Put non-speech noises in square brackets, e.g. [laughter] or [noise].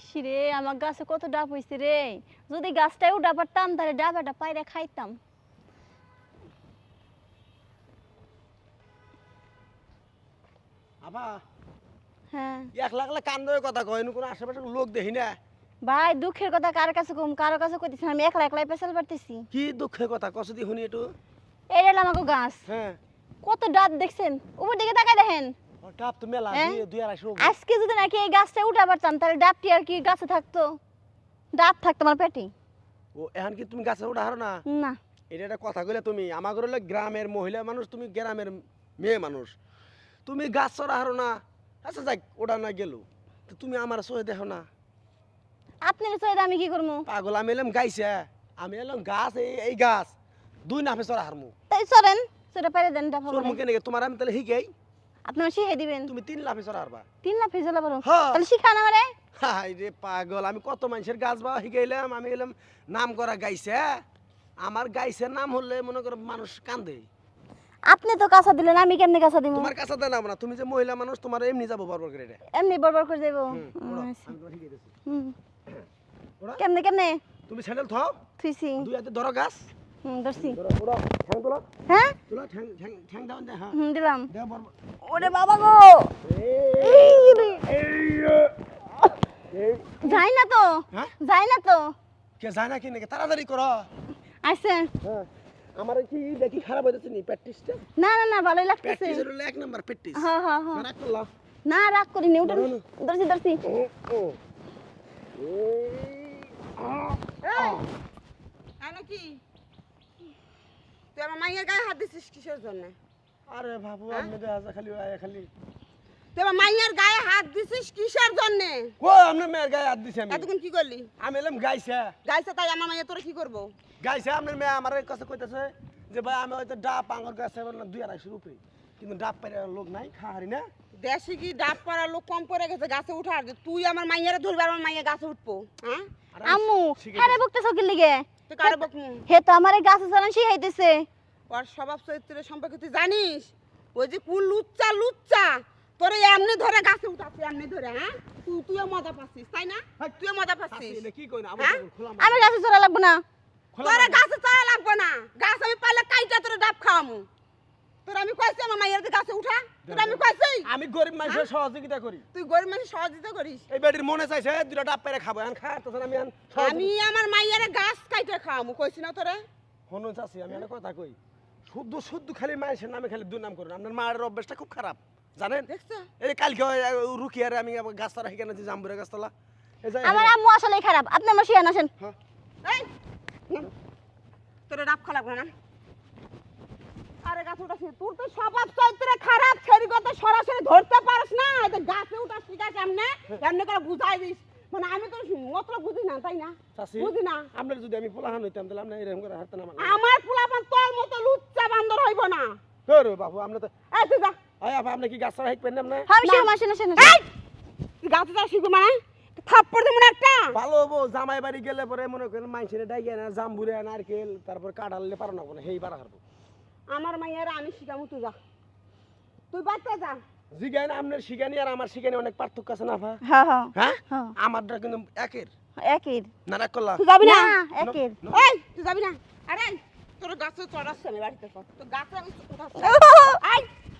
ইসিরে আমার গাছে কত ডাব হইছে রে। যদি গাছটাই উঠা পারতাম তাহলে ডাবাটা পাইরে খাইতাম। আবা হ্যাঁ। এক লাখ লাখ কান ধরে কথা কয় কোনো আশেপাশে লোক দেখি না? ভাই দুঃখের কথা কার কাছে কম কারও কাছে কইতেছি না, আমি একলা একলাই পেছাল পারতেছি। কি দুঃখের কথা? কষদি শুনি একটু। এই হলো আমাকে গাছ। হ্যাঁ। কত ডাব দেখছেন উপর দিকে তাকাই দেখেন। টাপ তো মেলা হ্যাঁ? দুই- দুই আড়াইশো আজকে যদি নাকি এই গাছটা উঠা পারতাম তাহলে ডাবটি আর কি গাছে থাকতো? ডাব থাকতো আমার পেটে। ও এখন কি তুমি গাছে উঠা হারো না? না। এটা একটা কথা কইলে তুমি আমার হলো গ্রামের মহিলা মানুষ তুমি গ্রামের মেয়ে মানুষ। তুমি গাছ চড়া হারো না। আচ্ছা যাক ওটা না গেল। তুমি আমার সহে দেখো না। আপনার সহিত আমি কি করব পাগল আমি এলাম গাইছে আমি এলাম গাছ এই এই গাছ। দুই নাফে চড়া হারমু। তাই সরেন সেটা পারে দেন ডাব মুখে নাকি তোমার আমি তাহলে শিখাই। আপনার শিখাই দিবেন। তুমি তিন লাফে চড়া হারবা। তিন ফেজলা পারো। হ্যাঁ। তাহলে শিখান আমারে। হাই রে পাগল আমি কত মানুষের গাছ বা শিখাইলাম আমি এলাম নাম করা গাইছে আমার গাইছে নাম হলে মনে করো মানুষ কান্দে। আপনি তো কাঁচা দিলেন আমি কেমনে কাঁচা দিব তোমার কাছে দেয় না তুমি যে মহিলা মানুষ তোমার এমনি যাব বরবর করে এমনি বরবর করে যাব আচ্ছা। কেমনে কেমনে? তুমি স্যান্ডেল থাও। থুইছি। দুই হাতে ধরো গাছ। ধরছি। ধরো ঠ্যাং তোলো। হ্যাঁ? তোলো ঠ্যাং ঠ্যাং ঠ্যাং দাও দে হ্যাঁ। হুম দিলাম। ওরে বাবা গো! যাই না তো। হ্যাঁ? যাই না তো। কে যায় না কি নাকি? তাড়াতাড়ি করো। আইসে। হ্যাঁ। আমার কি দেখি খারাপ নি? প্র্যাকটিসটা না না না ভালোই লাগতেছে। হলো এক নাম্বার প্র্যাকটিস হ্যাঁ হ্যাঁ হ্যাঁ। না করলাম না রাগ করিনি। উঠুন না, না। ধরছি ধরছি। কেন কি তুই আমার মাইয়ের গায়ে হাত দিছিস কিসের জন্য? আরে বাবু আপনি দেখা খালি আয়া খালি। তুই আমার মাইয়ের গায়ে হাত দিছিস কিসের জন্য? ও আপনার মেয়ের গায়ে হাত দিছি আমি। এতক্ষণ কি করলি? আমি এলাম গাইছে। গাইছে তাই আমার মাইয়া তোরা কি করব? গাইছে আপনার মেয়ে আমার কাছে কইতেছে যে ভাই আমি হয়তো ডাব আঙুর গাছে দুই আড়াইশো উপরে। কিন্তু ডাব পেরে লোক নাই খাহারি না? দেশে কি ডাব করার লোক কম পড়ে গেছে গাছে উঠার? তুই আমার মাইয়ারে ধরবি আমার মাইয়া গাছে উঠবো হ্যাঁ? আর আম্মু শিখে হ্যাঁ রে বকতেছ কি লিগে হে তো আমার এই গাছে চালান শিখাইতেছে ওর স্বভাব চরিত্রের সম্পর্কে তুই জানিস? ওই যে কুল লুচ্চা লুচ্চা। তোরে এমনি ধরে গাছে উঠাচ্ছে এমনি ধরে হ্যাঁ? তুই তুইও মজা পাচ্ছিস তাই না? তুইও মজা পাচ্ছিস। কি কই না হ্যাঁ? আমার খোলা আমি গাছে চড়া লাগবো না। তোরা গাছে চড়া লাগবে না। গাছ আমি কাইটা তোরা ডাব খাওয়ামু। তোর আমি কইছি আমার গাছে উঠা? তোর আমি কইছি? আমি গরিব মানুষের সহযোগিতা করি। তুই গরিব মানুষ সহযোগিতা করিস? এই বেটির মনে চাইছে দুটা ডাব পেরে খাব এখন খা আমি আমি আমার মাইয়ারে গাছ কাইটা খাওয়ামু কইছি না তোরে? হনু চাচি আমি একটা কথা কই। শুদ্ধ শুদ্ধ খালি মায়ের নামে খালি দুই নাম করুন। আপনার মায়ের অভ্যাসটা খুব খারাপ জানেন? দেখছ? এই কালকে রুকিয়ারে আমি গাছতলা শিখানো যে জাম্বুরে গাছতলা আমার আম্মু আসলেই খারাপ আপনি আমার শিয়ান আসেন। হ্যাঁ। তোরে ডাব খা না? আরে গাছে উঠাছিস তোর তো স্বভাব চরিত্রে খারাপ ছেড়ি কথা সরাসরি ধরতে পারিস না এই যে গাছে উঠা শিখা কেমনে এমনি করে বুঝাই দিস। মানে আমি তো মতলব বুঝি না তাই না? বুঝি না? আপনার যদি আমি পোলাহান হইতাম তাহলে আপনার এরকম করে হারতেন আমার আমার পোলাপান তোর মতো লুচ্চা বান্দর হইব না। ধরো বাবু আপনি তো এই তুই যা। আয় আপা আপনি কি গাছতলা শিখবেন না আপনি? হ্যাঁ আমি না। শিখাম আসেন আসেন গাছে যা শিখবি মানে? থাপ্পড় দেবো না একটা। ভালো হব জামাই বাড়ি গেলে পরে মনে করেন মাইসের ডাইগে না জাম্বুরে নারকেল তারপর কাঁঠালে পারো না কোনো হেই পারা হারবো। আমার মাইয়ারা আমি শিখামু তুই যা। তুই বাচ্চা যা। জিগান আপনার শিগানি আর আমার শিগানি অনেক পার্থক্য আছে না ভাই হ্যাঁ হ্যাঁ। হ্যাঁ? হ্যাঁ। আমারটা কিন্তু একের। একের। না রাখ করলাম তুই যাবি না? একের। ওই এই তুই যাবি না? আরে তোর গাছে চড়াচ্ছে আমি বাড়িতে কর। তোর গাছে আমি এই [laughs]